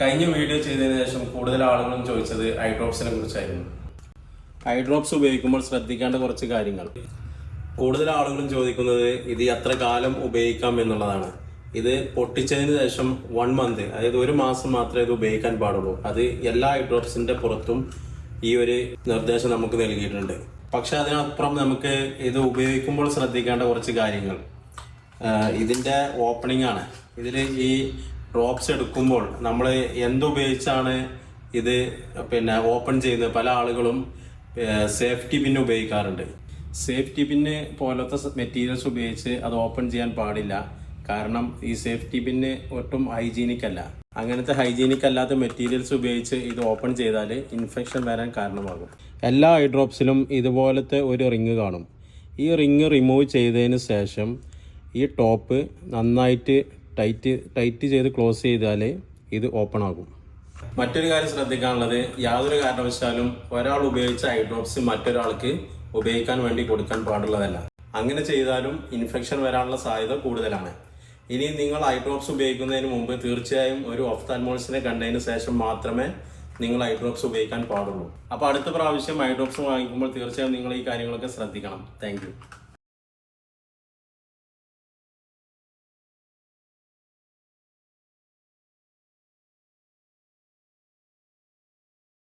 കഴിഞ്ഞ വീഡിയോ ചെയ്തതിന് ശേഷം കൂടുതൽ ആളുകളും ചോദിച്ചത് ഐ ഡ്രോപ്സിനെ കുറിച്ചായിരുന്നു. ഐ ഡ്രോപ്സ് ഉപയോഗിക്കുമ്പോൾ ശ്രദ്ധിക്കേണ്ട കുറച്ച് കാര്യങ്ങൾ. കൂടുതൽ ആളുകളും ചോദിക്കുന്നത് ഇത് എത്ര കാലം ഉപയോഗിക്കാം എന്നുള്ളതാണ്. ഇത് പൊട്ടിച്ചതിന് ശേഷം വൺ മന്ത് അതായത് ഒരു മാസം മാത്രമേ ഇത് ഉപയോഗിക്കാൻ പാടുള്ളൂ. അത് എല്ലാ ഐ ഡ്രോപ്സിന്റെ പുറത്തും ഈ ഒരു നിർദ്ദേശം നമുക്ക് നൽകിയിട്ടുണ്ട്. പക്ഷെ അതിനപ്പുറം നമുക്ക് ഇത് ഉപയോഗിക്കുമ്പോൾ ശ്രദ്ധിക്കേണ്ട കുറച്ച് കാര്യങ്ങൾ. ഇതിന്റെ ഇതിന്റെ ഓപ്പണിംഗ് ആണ്. ഇതിൽ ഈ ഡ്രോപ്സ് എടുക്കുമ്പോൾ നമ്മൾ എന്തുപയോഗിച്ചാണ് ഇത് പിന്നെ ഓപ്പൺ ചെയ്യുന്നത്? പല ആളുകളും സേഫ്റ്റി പിൻ ഉപയോഗിക്കാറുണ്ട്. സേഫ്റ്റി പിന്ന് പോലത്തെ മെറ്റീരിയൽസ് ഉപയോഗിച്ച് അത് ഓപ്പൺ ചെയ്യാൻ പാടില്ല. കാരണം ഈ സേഫ്റ്റി പിന്ന് ഒട്ടും ഹൈജീനിക് അല്ല. അങ്ങനത്തെ ഹൈജീനിക് അല്ലാത്ത മെറ്റീരിയൽസ് ഉപയോഗിച്ച് ഇത് ഓപ്പൺ ചെയ്താൽ ഇൻഫെക്ഷൻ വരാൻ കാരണമാകും. എല്ലാ ഐ ഡ്രോപ്സിലും ഇതുപോലത്തെ ഒരു റിങ് കാണും. ഈ റിങ് റിമൂവ് ചെയ്തതിന് ശേഷം ഈ ടോപ്പ് നന്നായിട്ട് ടൈറ്റ് ടൈറ്റ് ചെയ്ത് ക്ലോസ് ചെയ്താലേ ഇത് ഓപ്പൺ ആകും. മറ്റൊരു കാര്യം ശ്രദ്ധിക്കാനുള്ളത് യാതൊരു കാരണവശാലും ഒരാൾ ഉപയോഗിച്ച ഐ ഡ്രോപ്സ് മറ്റൊരാൾക്ക് ഉപയോഗിക്കാൻ വേണ്ടി കൊടുക്കാൻ പാടുള്ളതല്ല. അങ്ങനെ ചെയ്താലും ഇൻഫെക്ഷൻ വരാനുള്ള സാധ്യത കൂടുതലാണ്. ഇനി നിങ്ങൾ ഐ ഡ്രോപ്സ് ഉപയോഗിക്കുന്നതിന് മുമ്പ് തീർച്ചയായും ഒരു ഒഫ്താൽമോൾസിനെ കണ്ടതിന് ശേഷം മാത്രമേ നിങ്ങൾ ഐ ഡ്രോപ്സ് ഉപയോഗിക്കാൻ പാടുള്ളൂ. അപ്പോൾ അടുത്ത പ്രാവശ്യം ഐ ഡ്രോപ്സ് വാങ്ങിക്കുമ്പോൾ തീർച്ചയായും നിങ്ങൾ ഈ കാര്യങ്ങളൊക്കെ ശ്രദ്ധിക്കണം. താങ്ക്